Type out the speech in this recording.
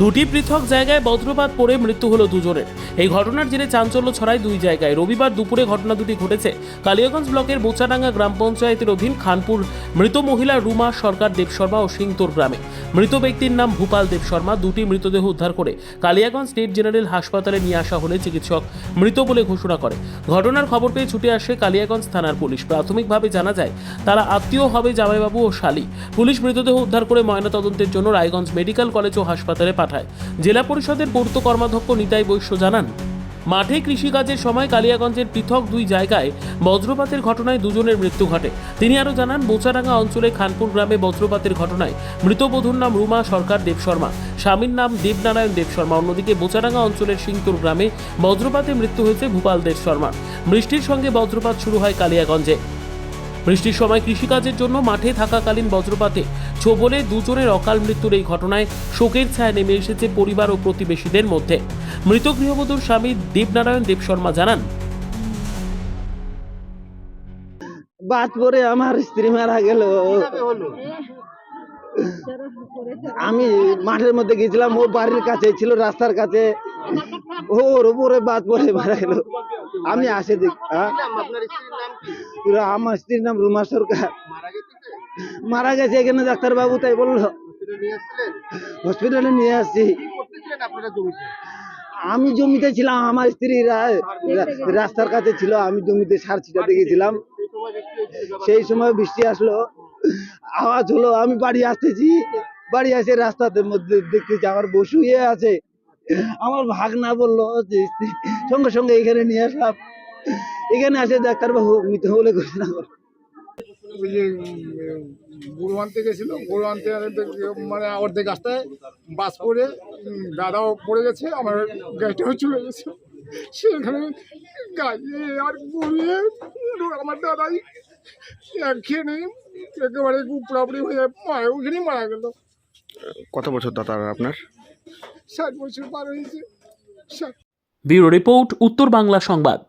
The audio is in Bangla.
দুটি পৃথক জায়গায় বজ্রপাত পড়ে মৃত্যু হলো দুজনের। এই ঘটনার জেরে চাঞ্চল্য ছড়ায় দুই জায়গায়। রবিবার দুপুরে ঘটনা দুটি ঘটেছে। কালিয়াগঞ্জ ব্লকের বোচাডাঙ্গা গ্রাম পঞ্চায়েতের অধীন খানপুর মৃত মহিলা রুমা সরকার দেবশর্মা ও সিংতোর গ্রামে। মৃত ব্যক্তির নাম ভূপাল দেবশর্মা। দুটি মৃতদেহ উদ্ধার করে কালিয়াগঞ্জ স্টেট জেনারেল হাসপাতালে নিয়ে আসা হলে চিকিৎসক মৃত বলে ঘোষণা করে। ঘটনার খবর পেয়ে ছুটে আসে কালিয়াগঞ্জ থানার পুলিশ। প্রাথমিকভাবে জানা যায়, তারা আত্মীয় হবে জামাইবাবু ও শালী। পুলিশ মৃতদেহ উদ্ধার করে ময়নাতদন্তের জন্য রায়গঞ্জ মেডিকেল কলেজ ও হাসপাতালে পাঠায়। জেলা পরিষদের পূর্ত কর্মাধ্যক্ষ নিতাই বৈশ্য জানান, মাঠে কৃষিকাজের সময় কালিয়াগঞ্জের পৃথক দুই জায়গায় বজ্রপাতের ঘটনায় দুজনের মৃত্যু ঘটে। তিনি আরও জানান, বোচারাঙ্গা অঞ্চলে খানপুর গ্রামে বজ্রপাতের ঘটনায় মৃত বধূর নাম রুমা সরকার দেবশর্মা স্বামীর নাম দেবনারায়ণ দেবশর্মা অন্যদিকে বোচারাঙ্গা অঞ্চলের সিংতুর গ্রামে বজ্রপাতে মৃত্যু হয়েছে ভূপাল দেবশর্মা বৃষ্টির সঙ্গে বজ্রপাত শুরু হয় কালিয়াগঞ্জে। বৃষ্টির সময় কৃষিকাজের জন্য মাঠে থাকাকালীন বজ্রপাতে ছোবলে দুজনের অকাল মৃত্যুর এই ঘটনায় শোকের ছায়া নেমে এসেছে পরিবার ও প্রতিবেশীদের মধ্যে। মৃত গৃহবধূর স্বামী দেবনারায়ণ দেব শর্মা জানান। বাদ পরে আমার স্ত্রী মারা গেল। আমি মাঠের মধ্যে গেছিলাম ও বাড়ির কাছে ছিল রাস্তার কাছে। ওর উপরে বাদ পরে মারা গেল। আমি আসে দেখ হ্যাঁ? আমার স্ত্রীর নাম রুমা সরকার। মারা গেছে এখানে ডাক্তার বাবু তাই বলল। হসপিটালে নিয়ে আসছি। আমি জমিতে ছিলাম আমার স্ত্রী রাস্তার কাছে ছিল আমি জমিতে সার ছিটাতে গেছিলাম সেই সময় বৃষ্টি আসলো। আওয়াজ হলো আমি বাড়ি আসতেছি। বাড়ি আসে রাস্তাতে মধ্যে দেখতেছি আমার বসু ইয়ে আছে। আমার ভাগনা বলল সঙ্গে সঙ্গে এখানে নিয়ে আসলাম। এখানে আসে ডাক্তারবাবু মৃত বলে ঘোষণা করে ওই যে উম, গরু আনতে গেছিল গরু আনতে আনতে মানে অর্ধেক রাস্তায় বাস পড়ে দাদাও পড়ে গেছে আমার গাড়িটাও চলে গেছে। সেখানে গাড়ি আর গড়িয়ে আমার দাদাই। একখানে একেবারে পুরাপুরি হয়ে মারা ওখানেই মারা গেল। কত বছর দাদা আপনার? ষাট বছর পার হয়েছে। ষাট ব্যুরো রিপোর্ট উত্তর বাংলা সংবাদ।